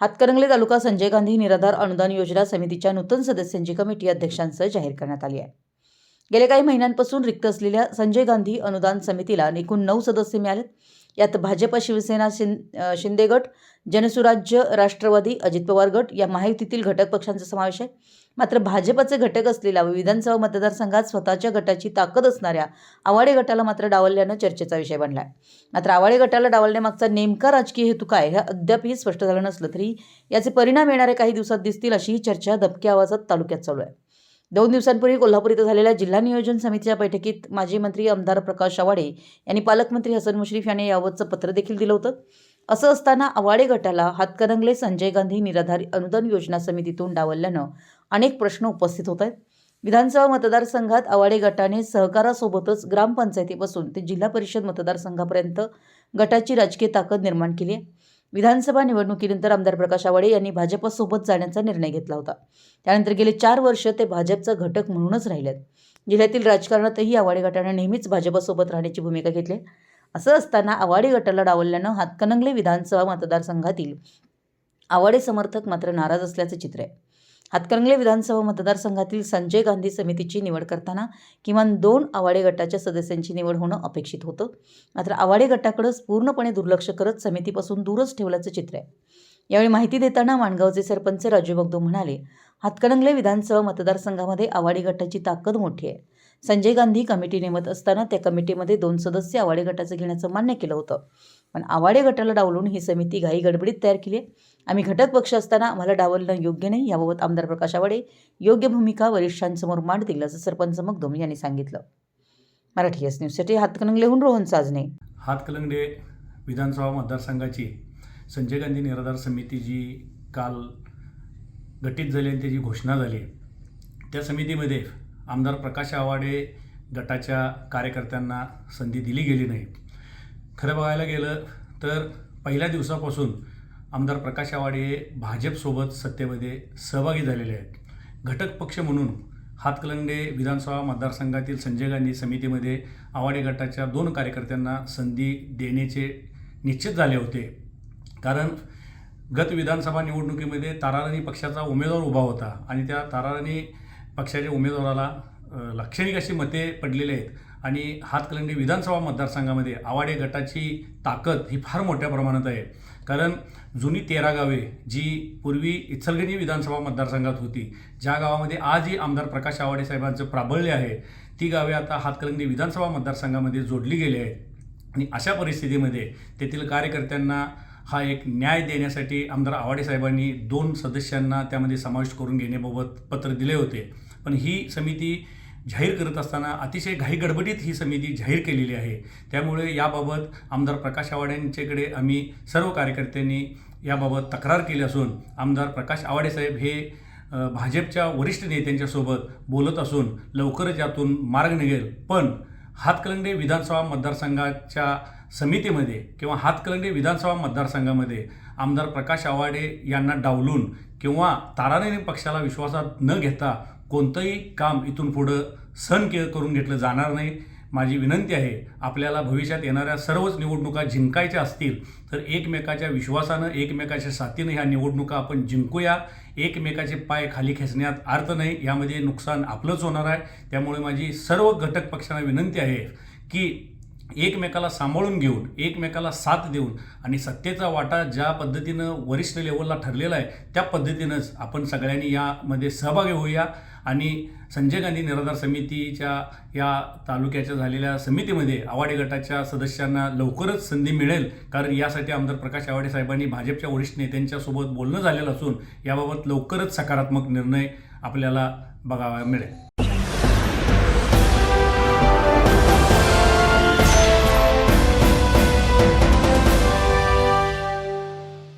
हातकरंगले तालुका संजय गांधी निराधार अनुदान योजना समितीच्या नूतन सदस्यांची कमिटी अध्यक्षांसह जाहीर करण्यात आली आहे. गेल्या काही महिन्यांपासून रिक्त असलेल्या संजय गांधी अनुदान समितीला एकूण नऊ सदस्य मिळालेत. यात भाजप शिवसेना शिं शिंदे गट जनसुराज्य राष्ट्रवादी अजित पवार गट या महायुतीतील घटक पक्षांचा समावेश आहे. मात्र भाजपचे घटक असलेल्या व विधानसभा मतदारसंघात स्वतःच्या गटाची ताकद असणाऱ्या आवाडे गटाला मात्र डावलल्यानं चर्चेचा विषय बनला आहे मात्र आवाडे गटाला डावलण्यामागचा नेमका राजकीय हेतू काय हे अद्यापही स्पष्ट झालं नसलं तरी याचे परिणाम येणाऱ्या काही दिवसात दिसतील अशीही चर्चा दबक्या आवाजात तालुक्यात चालू आहे. दोन दिवसांपूर्वी कोल्हापूर इथं झालेल्या जिल्हा नियोजन समितीच्या बैठकीत माजी मंत्री आमदार प्रकाश आवाडे यांनी पालकमंत्री हसन मुश्रीफ यांनी याबाबतचं पत्र देखील दिलं होतं. असं असताना आवाडे गटाला हातकरंगले संजय गांधी निराधार अनुदान योजना समितीतून डावलल्यानं अनेक प्रश्न उपस्थित होत आहेत. विधानसभा मतदारसंघात आवाडे गटाने सहकारासोबतच ग्रामपंचायतीपासून ते जिल्हा परिषद मतदारसंघापर्यंत गटाची राजकीय ताकद निर्माण केली आहे. विधानसभा निवडणुकीनंतर आमदार प्रकाश आवाडे यांनी भाजपसोबत जाण्याचा निर्णय घेतला होता. त्यानंतर गेले चार वर्ष ते भाजपचा घटक म्हणूनच राहिलेत. जिल्ह्यातील राजकारणातही आवाडे गटाने नेहमीच भाजपसोबत राहण्याची भूमिका घेतली. आहे. असं असताना आवाडे गटाला डावलल्यानं हातकणंगले विधानसभा मतदारसंघातील आवाडे समर्थक मात्र नाराज असल्याचं चित्र आहे. हातकणंगले विधानसभा मतदारसंघातील संजय गांधी समितीची निवड करताना किमान दोन आवाडे गटाच्या सदस्यांची निवड होणं अपेक्षित होतं. मात्र आवाडे गटाकडं पूर्णपणे दुर्लक्ष करत समितीपासून दूरच ठेवल्याचं चित्र आहे. यावेळी माहिती देताना माणगावचे सरपंच राजू बगदो म्हणाले हातकणंगले विधानसभा मतदारसंघामध्ये आवाडी गटाची ताकद मोठी आहे. संजय गांधी कमिटी नेमत असताना त्या कमिटीमध्ये दोन सदस्य आवाडे गटाचं घेण्याचं मान्य केलं होतं. पण आवाडे गटाला डावलून ही समिती घाई गडबडीत तयार केली आहे. आम्ही घटक पक्ष असताना आम्हाला डावलणं योग्य नाही याबाबत आमदार प्रकाश आवाडे योग्य भूमिका वरिष्ठांसमोर मांडतील असं सरपंच मगदुम यांनी सांगितलं. मराठी एस न्यूजसाठी हातकणंगलेहून रोहन साजने हातकलंगडे विधानसभा मतदारसंघाची संजय गांधी निराधार समिती जी काल गठीत झाली आणि त्याची घोषणा झाली त्या समितीमध्ये आमदार प्रकाश आवाडे गटाच्या कार्यकर्त्यांना संधी दिली गेली नाही. खरं बघायला गेलं तर पहिल्या दिवसापासून आमदार प्रकाश आवाडे हे भाजपसोबत सत्तेमध्ये सहभागी झालेले आहेत. घटक पक्ष म्हणून हातकलंगडे विधानसभा मतदारसंघातील संजय गांधी समितीमध्ये आवाडे गटाच्या दोन कार्यकर्त्यांना संधी देण्याचे निश्चित झाले होते. कारण गत विधानसभा निवडणुकीमध्ये ताराराणी पक्षाचा उमेदवार उभा होता आणि त्या ताराराणी पक्षाच्या उमेदवाराला लाक्षणिक अशी मते पडलेली आहेत. आणि हातकलंगडी विधानसभा मतदारसंघामध्ये आवाडे गटाची ताकद ही फार मोठ्या प्रमाणात आहे. कारण जुनी तेरा गावे जी पूर्वी इचलगणी विधानसभा मतदारसंघात होती ज्या गावामध्ये आजही आमदार प्रकाश आवाडे साहेबांचं प्राबल्य आहे ती गावे आता हातकलंगडी विधानसभा मतदारसंघामध्ये जोडली गेली आहेत. आणि अशा परिस्थितीमध्ये तेथील कार्यकर्त्यांना हा एक न्याय देण्यासाठी आमदार आवाडे साहेबांनी दोन सदस्यांना त्यामध्ये समाविष्ट करून घेण्याबाबत पत्र दिले होते. पण ही समिती जाहीर करत असताना अतिशय घाई गडबडीत ही समिती जाहीर केलेली आहे. त्यामुळे याबाबत आमदार प्रकाश आवाडे यांच्याकडे आम्ही सर्व कार्यकर्त्यांनी याबाबत तक्रार केली असून आमदार प्रकाश आवाडे साहेब हे भाजपच्या वरिष्ठ नेत्यांच्यासोबत बोलत असून लवकरच यातून मार्ग निघेल. पण हातकलंडे विधानसभा मतदारसंघाच्या समितीमध्ये किंवा हातकलंडे विधानसभा मतदारसंघामध्ये आमदार प्रकाश आवाडे यांना डावलून किंवा ताराने पक्षाला विश्वासात न घेता कोणतंही काम इथून पुढं सहन के करून घेतलं जाणार नाही. माझी विनंती आहे आपल्याला भविष्यात येणाऱ्या सर्वच निवडणुका जिंकायच्या असतील तर एकमेकाच्या विश्वासानं एकमेकाच्या साथीनं ह्या निवडणुका आपण जिंकूया. एकमेकाचे पाय खाली खेचण्यात अर्थ नाही. यामध्ये नुकसान आपलंच होणार आहे. त्यामुळे माझी सर्व घटक पक्षांना विनंती आहे की एकमेकाला सांभाळून घेऊन एकमेकाला साथ देऊन आणि सत्तेचा वाटा ज्या पद्धतीनं वरिष्ठ लेवलला ठरलेला आहे त्या पद्धतीनंच आपण सगळ्यांनी यामध्ये सहभागी होऊया. आणि संजय गांधी निराधार समितीच्या या तालुक्याच्या झालेल्या समितीमध्ये आवाडे गटाच्या सदस्यांना लवकरच संधी मिळेल. कारण यासाठी आमदार प्रकाश आवाडे साहेबांनी भाजपच्या वरिष्ठ नेत्यांच्यासोबत बोलणं झालेलं असून याबाबत लवकरच सकारात्मक निर्णय आपल्याला बघावा मिळेल.